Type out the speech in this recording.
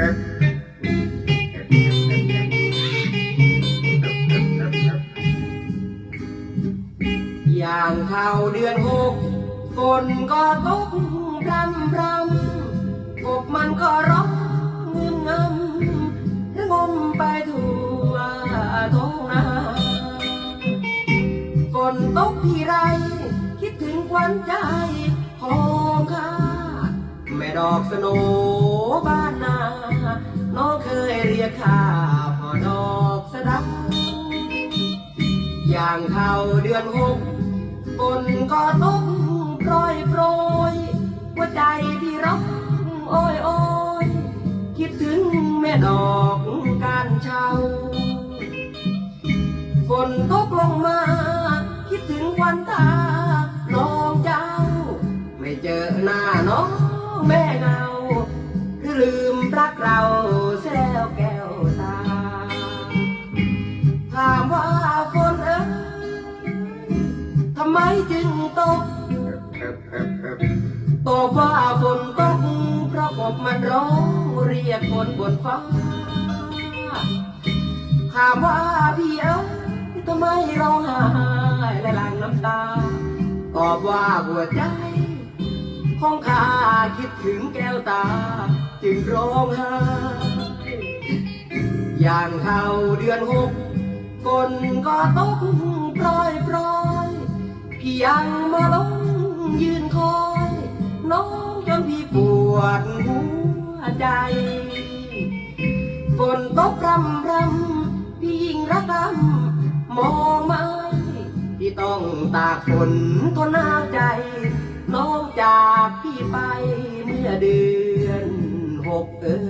อย่างเข้าเดือนหกฝนก็ตกพรำพรำกบมันก็ร้องเงินงำแล้วงมไปทั่วท้องนาฝนตกที่ไร คิดถึงควันใจของข้าแม่ดอกสโนบาน เรียกข้าพ่อดอกสะดังอย่างเข้าเดือนหกฝนก็ตกโปรยโปรยหัวใจที่ร้องโอ้ยโอ้ยคิดถึงแม่ดอกการเช่าฝนตกลงมา คิดถึงวันตาน้องเจ้า ไม่เจอหน้าน้องแม่เงาคือลืม ไมจึงตก ตอบว่าฝนตกเพราะกบมันร้องเรียกคนบนฟ้าถามว่าพี่เอ้ยทำไมร้องไห้และหลั่งน้ำตา ตอบว่าหัวใจของข้าคิดถึงแก้วตา จึงร้องไห้อย่างเข้าเดือนหกฝนก็ตกโปรยปรยพี่ ยังมาลงยืนคอยน้องจนพี่ปวดหัวใจ ฝนตกรำรำพี่ยิ่งระกรำมองไม่พี่ต้องตากฝนก็น่าใจน้องจากพี่ไปเมื่อเดือนหกเออ